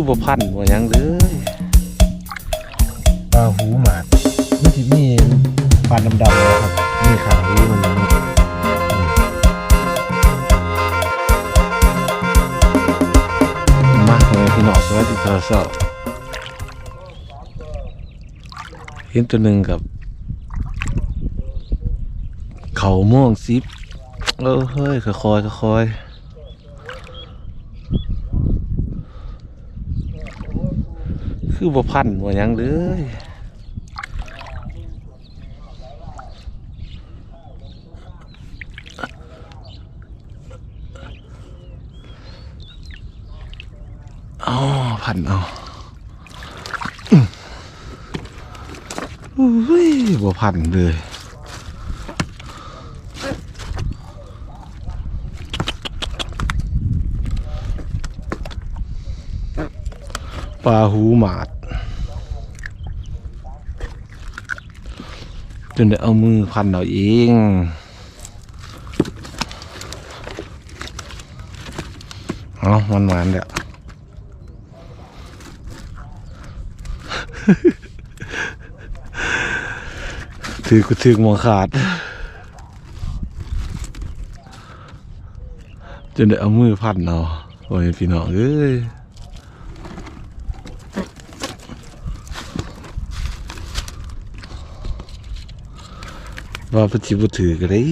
คือบ่พันบ่หยังเลยปลาหูหมาดมันสิมีปลาดำๆนะครับนี่ขาหูมันนี่มาเลยพี่น้องสวัสดีตอนเช้าเห็นตัวหนึ่งกับเขาม่วงซิปเออเฮ้ยค่อยๆค่อยๆ คือบ่พันบ่ยังเลยอ๋อพันเอาอุ้ยบ่พันเลย ลาหูหมาดจนได้เอามือพันเอาเองเอามันหวานเดี๋ยวถือกูถือมองขาด จนได้เอามือพันเอาโอ้ยพี่น้องเอ้ย ว่าปฏิบุถือกันเลย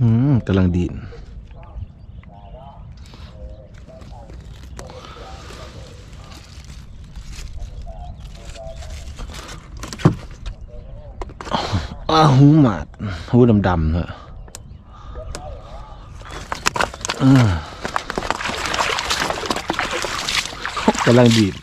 อืมกำลังดีน อาหูหมาดหูดำๆเนอะกำลังดีด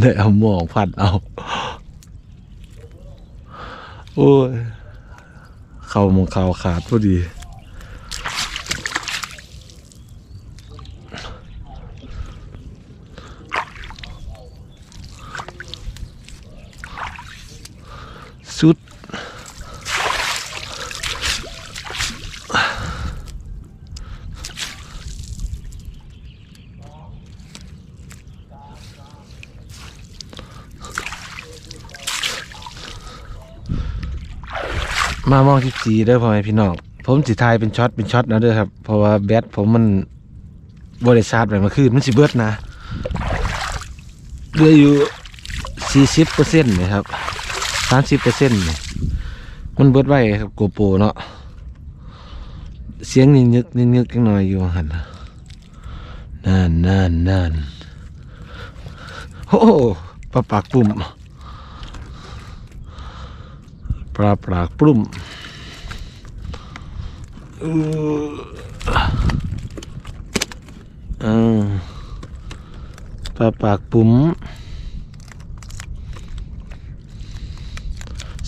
ได้เอาหมองพัดเอา โอ้ย เข้ามองเขาขาดพอดี สุดมามองที่สีเด้อพ่อแม่พี่น้อง ผมสิทายเป็นช็อตเป็นช็อตนะเด้อครับ เพราะว่าแบตผมมันบริชาร์จไปมื่อคืนมันสิเบิดนะเหลืออยู่สี่สิบเปอร์เซ็นต์นะครับ สามสิบเปอร์เซ็นต์มันเบิดไว้ครับโกโปรเนาะเสียงนินึกนินึกจังหน่อยอยู่หันนั่นนั่นนั่นโอ้ปลาปากปุ่มปลาปลากปุ่มอออ่าปลาปากปุ่ม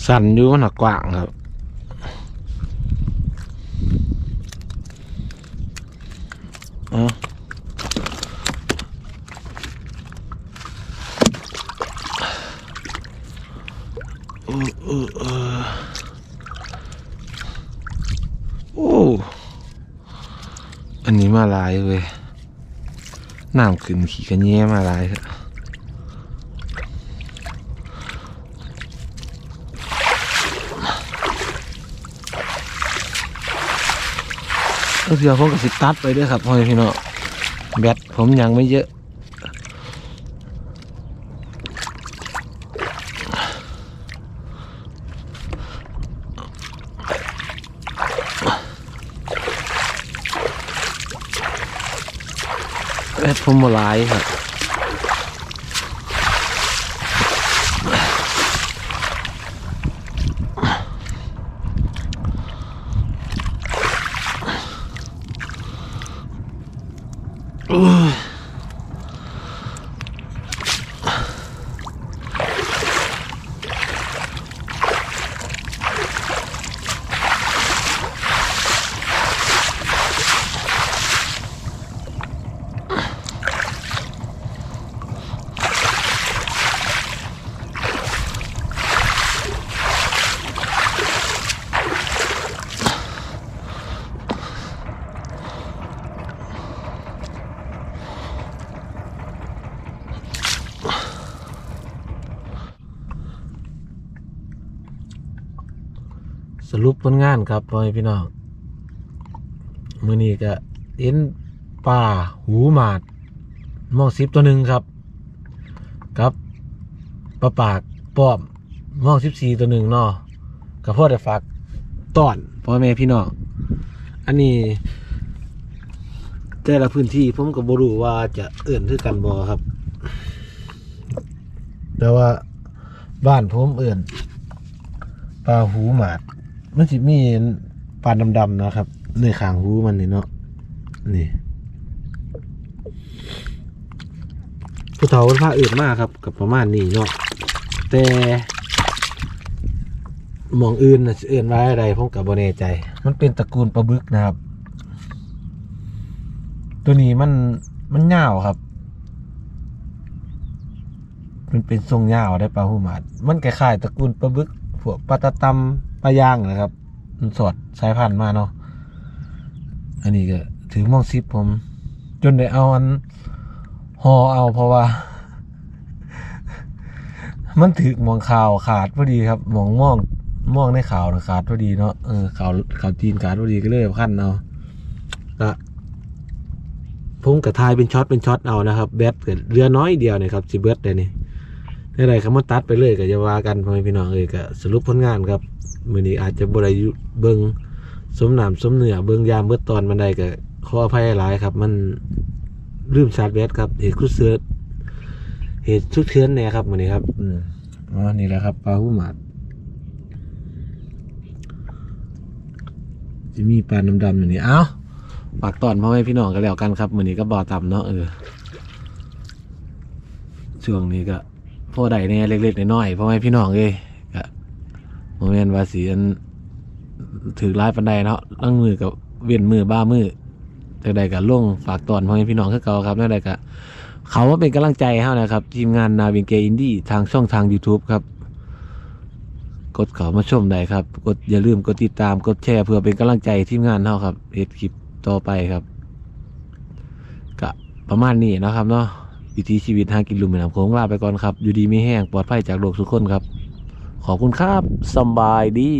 สั่นอยู่หนักกว้างครับอ๋อโอ้อันนี้มาลายเว้ยน้ำขึ้นขี่กันแย่มาลายเถอ เออเดี๋ยวผมก็สิตัดไปด้วยครับพ่อพี่น้องแบตผมยังไม่เยอะแบตผมมาลายครับ รุปผลงานครับพ่อแม่พี่น้องมือนี้ก็เอ็นปลาหูหมาดมองสิบตัวหนึ่งครับกับปลาปากป้อมมองสิบสี่ตัวหนึ่งเนาะกับพ่อได้ฝากตอนพ่อแม่พี่น้องอันนี้แต่ละพื้นที่ผมก็บ่รู้ว่าจะเอื่นคือกันบ่ครับ แต่ว่าบ้านผมเอื่นปลาหูหมาด มันสิมีปลาดำๆนะครับในขางหูมันนี่เนาะนี่ผู้เฒ่าเป็นผ้าอื่นมากครับกับประมาณนี้เนาะแต่หมองอื่นนะเอื่นไว้อะไรผมกับบ่แน่ใจ มันเป็นตระกูลปลาบึกนะครับ ตัวนี้มันมันยาวครับ มันเป็นทรงยาวได้ปลาหูหมาด มันคล้ายๆตระกูลปลาบึกพวกปลาตะตำ ปลาย่างนะครับ มันสอดสายพันธุ์มาเนาะอันนี้ก็ถือมองซิปผม จนได้เอาอันห่อเอาเพราะว่า มันถือมองข่าวขาดพอดีครับมองม่องม่องในข่าวนะขาดพอดีเนาะเออข่าวข่าวจีนขาดพอดีก็เลยเอาขั้นเอาก็ผมกับทายเป็นช็อตเป็นช็อตเอานะครับแบตเกิดเรือน้อยเดียวนี่ยครับสิเบิร์ดเลยนี่ได้ไรคำว่าตัดไปเลยก็จะว่ากันพ่อพี่น้องเอ้ยก็สรุปผลงานครับ มือนี้อาจจะบริยุเบิงสมนามสมเหนือเบิงยามเบิดตอนมันได้ก็ขออภัยหลายครับ มันลืมชาร์จแบตครับเหตุคุดเสือเหตุชุกเชือนเนี่ยครับมือนี้ครับ อืมอ๋อนี่แหละครับปลาหูหมาดจะมีปลาดำๆอยู่นี่เอ้าฝากตอนพ่อแม่พี่น้องกันแล้วกันครับมือนี้ก็บ่อต่ำเนาะเออช่วงนี้ก็พ่อใดเนี่ยเล็กๆน้อยๆพ่อแม่พี่น้องเอ้ย โมเมนต์ว่าสีอันถือร้ายปันใดเนาะตั้งมือกับเวียนมือบ้ามือแต่ใดก็ล่งฝากตอนพ่อแม่พี่น้องคือเก่าครับนั่นใดก็เขาว่าเป็นกำลังใจให้นะครับ ทีมงานนาวินเกอินดี้ทางช่องทาง YouTube ครับ กดเขามาชมได้ครับ กดอย่าลืมกดติดตามกดแชร์เพื่อเป็นกำลังใจทีมงานเท่าครับเฮ็ดคลิปต่อไปครับกะประมาณนี้นะครับเนาะวิถีชีวิตหางกินลุมแม่น้ำโขงลาไปก่อนครับ อยู่ดีไม่แห้งปลอดภัยจากโรคทุกคนครับ ขอบคุณครับสบายดี